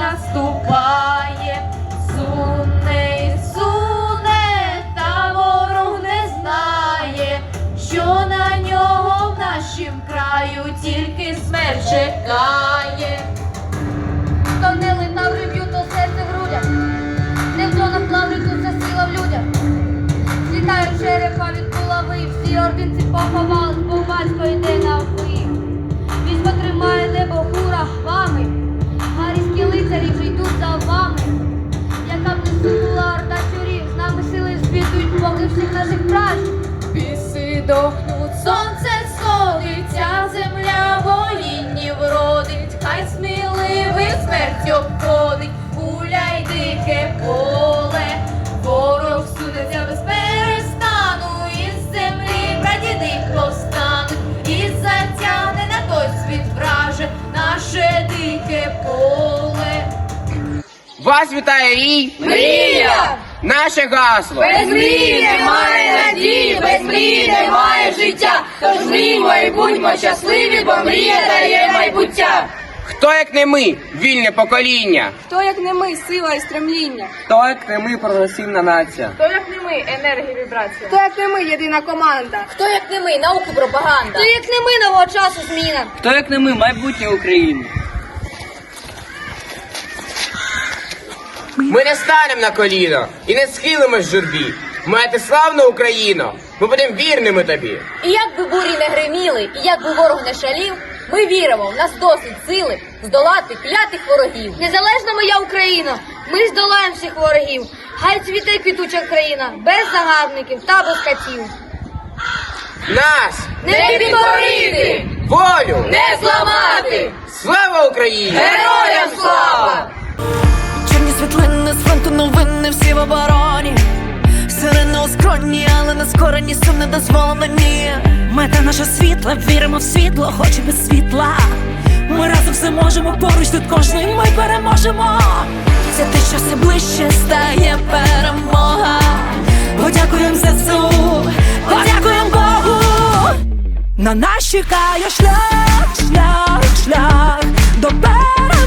наступає, суне і суне, та ворог не знає, що на нього в нашім краю тільки смерть чекає. Тонили таври б'ють то серце в грудях, не в донах плавлю, вся сила в людях. Злітають черепа від булави, всі ординці поховали, бо батько йде. Наших пращурів. Піси дохнуть, сонце сходиться, земля воїнів родить, хай сміливий смерть обходить, гуляй дике поле, ворог судиться без перестану, із землі прадіди повстануть, і затягне на той світ враже наше дике поле. Вас вітає рій! Мрія! Наше гасло! Без мрії немає надії, без мрії немає життя. Тож мріймо і будьмо щасливі, бо мрія дає майбуття. Хто як не ми, вільне покоління? Хто як не ми, сила і стремління? Хто як не ми прогресивна нація? Хто як не ми, енергія вібрація? Хто як не ми, єдина команда? Хто як не ми, науку пропаганда. То як не ми нового часу зміна. Хто як не ми, майбутнє України? Ми не станемо на коліно і не схилимось в журбі. Маєте славну Україну! Ми будемо вірними тобі. І як би бурі не гриміли, і як би ворог не шалів, ми віримо, в нас досить сили здолати клятих ворогів. Незалежна моя Україна, ми здолаємо всіх ворогів. Хай цвіте квітуча країна, без загарбників та без катів. Нас! Не підкорити, Волю! не зламати! Слава Україні! Героям слава! Обороні. Сирени у скроні, але не скорені, сум не дозволено ні. Мета наша світла, віримо в світло, хоч без світла. Ми разом все можемо, поруч тут кожний ми переможемо. Це те, що все ближче стає перемога. Подякуємо ЗСУ, подякуємо Богу. На нас чекає шлях, шлях, шлях до перемоги.